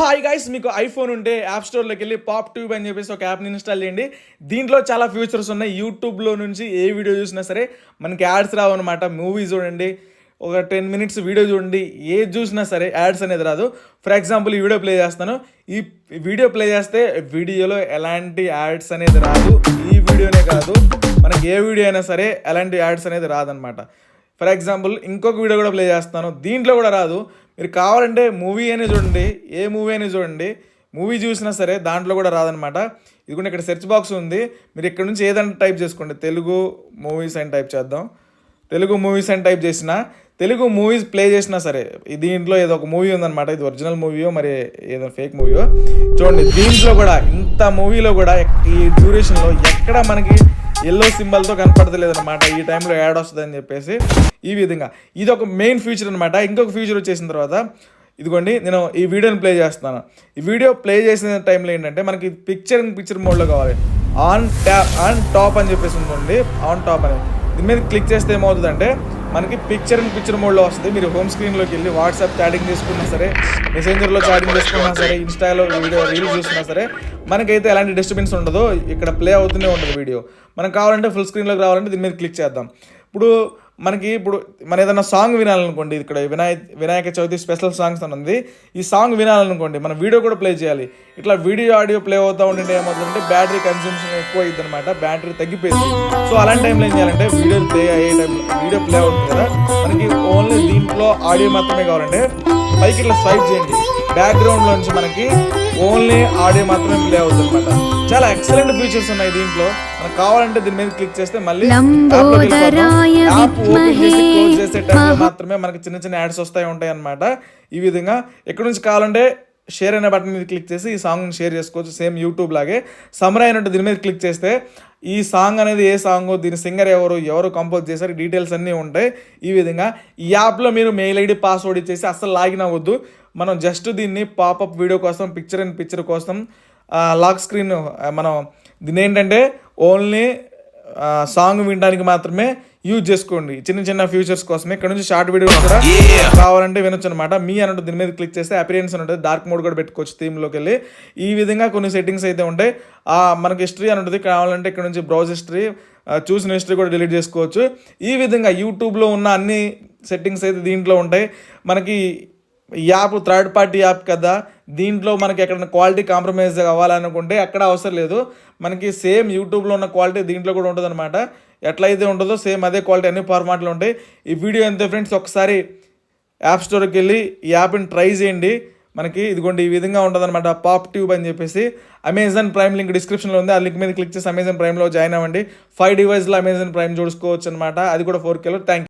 Hi guys మీకు iPhone ఉంటే app స్టోర్లోకి వెళ్ళి పాప్ ట్యూబ్ అని చెప్పేసి ఒక యాప్ని ఇన్స్టాల్ చేయండి. దీంట్లో చాలా ఫీచర్స్ ఉన్నాయి. యూట్యూబ్లో నుంచి ఏ వీడియో చూసినా సరే మనకి యాడ్స్ రావు అనమాట మూవీ చూడండి. ఒక టెన్ మినిట్స్ వీడియో చూడండి. ఏది చూసినా సరే యాడ్స్ అనేది రాదు. ఫర్ ఎగ్జాంపుల్ ఈ వీడియో ప్లే చేస్తాను. ఈ వీడియో ప్లే చేస్తే వీడియోలో ఎలాంటి యాడ్స్ అనేది రాదు. ఈ వీడియోనే కాదు. మనకి ఏ వీడియో అయినా సరే ఎలాంటి యాడ్స్ అనేది రాదనమాట ఫర్ ఎగ్జాంపుల్ ఇంకొక వీడియో కూడా ప్లే చేస్తాను. దీంట్లో కూడా రాదు. మీరు కావాలంటే మూవీ అయినా చూడండి ఏ మూవీ అయినా చూడండి. మూవీ చూసినా సరే దాంట్లో కూడా రాదనమాట ఇది కూడా ఇక్కడ సెర్చ్ బాక్స్ ఉంది. మీరు ఇక్కడ నుంచి ఏదైనా టైప్ చేసుకోండి. తెలుగు మూవీస్ అని టైప్ చేద్దాం. తెలుగు మూవీస్ అని టైప్ చేసిన తెలుగు మూవీస్ ప్లే చేసినా సరే దీంట్లో ఏదో ఒక మూవీ ఉందన్నమాట. ఇది ఒరిజినల్ మూవీయో మరి ఏదో ఫేక్ మూవీయో. చూడండి దీంట్లో కూడా ఇంత మూవీలో కూడా ఈ డ్యూరేషన్లో ఎక్కడ మనకి ఎల్లో సింబల్తో కనపడతలేదు అనమాట ఈ టైంలో యాడ్ వస్తుంది అని చెప్పేసి ఈ విధంగా. ఇది ఒక మెయిన్ ఫీచర్ అనమాట ఇంకొక ఫీచర్ వచ్చేసిన తర్వాత ఇదిగోండి నేను ఈ వీడియోని ప్లే చేస్తున్నాను. ఈ వీడియో ప్లే చేసిన టైంలో ఏంటంటే మనకి పిక్చర్ ఇన్ పిక్చర్ మోడ్లో కావాలి. ఆన్ ట్యాప్ ఆన్ టాప్ అని చెప్పేసి ఉందండి. ఆన్ టాప్ అని. దీని మీద క్లిక్ చేస్తే ఏమవుతుందంటే మనకి పిక్చర్ ఇన్ పిక్చర్ మోడ్లో వస్తుంది. మీరు హోమ్ స్క్రీన్లోకి వెళ్ళి వాట్సాప్ చాటింగ్ చేసుకున్నా సరే మెసెంజర్లో చాటింగ్ చేసుకున్నా సరే ఇన్స్టాలో వీడియో రీల్స్ చూసినా సరే మనకైతే ఎలాంటి డిస్టర్బెన్స్ ఉండదు ఇక్కడ ప్లే అవుతూనే ఉంటుంది వీడియో మనకు కావాలంటే ఫుల్ స్క్రీన్లోకి రావాలంటే దీని మీద క్లిక్ చేద్దాం. ఇప్పుడు మనకి ఇప్పుడు మన ఏదైనా సాంగ్ వినాలనుకోండి ఇక్కడ వినాయక వినాయక చవితి స్పెషల్ సాంగ్స్ అని ఉంది. ఈ సాంగ్ వినాలనుకోండి మనం వీడియో కూడా ప్లే చేయాలి. ఇట్లా వీడియో ఆడియో ప్లే అవుతూ ఉంటే ఏమవుతుందంటే బ్యాటరీ కన్సంప్షన్ ఎక్కువ అయింది అనమాట బ్యాటరీ తగ్గిపోయింది. సో అలాంటి టైంలో ఏం చేయాలంటే వీడియో ప్లే అయ్యే టైం వీడియో ప్లే అవుతుంది కదా. మనకి ఓన్లీ దీంట్లో ఆడియో మాత్రమే కావాలంటే పైకి ఇట్లా స్వైప్ చేయండి. బ్యాక్గ్రౌండ్ నుంచి మనకి ఓన్లీ ఆడియో మాత్రమే ప్లే అవుతుంది అనమాట చాలా ఎక్సలెంట్ ఫీచర్స్ ఉన్నాయి దీంట్లో. మనకు కావాలంటే దీని మీద క్లిక్ చేస్తే మళ్ళీ యాప్ ఓపెన్ చేసి క్లోజ్ చేసే టైంలో మాత్రమే మనకి చిన్న చిన్న యాడ్స్ వస్తాయి ఉంటాయి అనమాట ఈ విధంగా ఎక్కడి నుంచి కావాలంటే షేర్ అనే బటన్ మీద క్లిక్ చేసి ఈ సాంగ్ని షేర్ చేసుకోవచ్చు. సేమ్ యూట్యూబ్ లాగే. సమర్ అయినట్టు దీని మీద క్లిక్ చేస్తే ఈ సాంగ్ అనేది ఏ సాంగ్ దీని సింగర్ ఎవరు ఎవరు కంపోజ్ చేశారు డీటెయిల్స్ అన్నీ ఉంటాయి. ఈ విధంగా ఈ యాప్లో మీరు మెయిల్ ఐడి పాస్వర్డ్ ఇచ్చేసి అస్సలు లాగిన్ అవ్వద్దు. మనం జస్ట్ దీన్ని పాపప్ వీడియో కోసం పిక్చర్ అండ్ పిక్చర్ కోసం లాక్ స్క్రీన్ మనం దీని ఏంటంటే ఓన్లీ సాంగ్ వినడానికి మాత్రమే యూజ్ చేసుకోండి. చిన్న చిన్న ఫ్యూచర్స్ కోసమే. ఇక్కడ నుంచి షార్ట్ వీడియో కూడా కావాలంటే వినొచ్చు అనమాట మీ అన్నట్టు దీని మీద క్లిక్ చేస్తే అపిరియన్స్ ఉంటుంది డార్క్ మోడ్ కూడా పెట్టుకోవచ్చు థీమ్లోకి వెళ్ళి. ఈ విధంగా కొన్ని సెట్టింగ్స్ అయితే ఉంటాయి. ఆ, మనకి హిస్టరీ అని ఉంటుంది కావాలంటే ఇక్కడ నుంచి బ్రౌజ్ హిస్టరీ చూసిన హిస్టరీ కూడా డిలీట్ చేసుకోవచ్చు. ఈ విధంగా యూట్యూబ్లో ఉన్న అన్ని సెట్టింగ్స్ అయితే దీంట్లో ఉంటాయి. మనకి ఈ యాప్ థర్డ్ పార్టీ యాప్ కదా. దీంట్లో మనకి ఎక్కడ క్వాలిటీ కాంప్రమైజ్ అవ్వాలనుకుంటే ఎక్కడ అవసరం లేదు. మనకి సేమ్ యూట్యూబ్లో ఉన్న క్వాలిటీ దీంట్లో కూడా ఉంటుంది ఎట్లయితే ఉంటుందో సేమ్ అదే క్వాలిటీ అన్ని ఫార్మాట్లు ఉంటాయి. ఈ వీడియో ఎంతో ఫ్రెండ్స్ ఒకసారి యాప్ స్టోర్కి వెళ్ళి ఈ యాప్ని ట్రై చేయండి. మనకి ఇదిగోండి ఈ విధంగా ఉంటుంది పాప్ ట్యూబ్ అని చెప్పేసి. అమెజాన్ ప్రైమ్ లింక్ డిస్క్రిప్షన్లో ఉంది. ఆ లింక్ మీద క్లిక్ చేసి అమెజాన్ ప్రైమ్లో జాయిన్ అవ్వండి. ఫైవ్ డివైస్లో అమెజాన్ ప్రైమ్ చూసుకోవచ్చు అనమాట అది కూడా ఫోర్ కేలో థ్యాంక్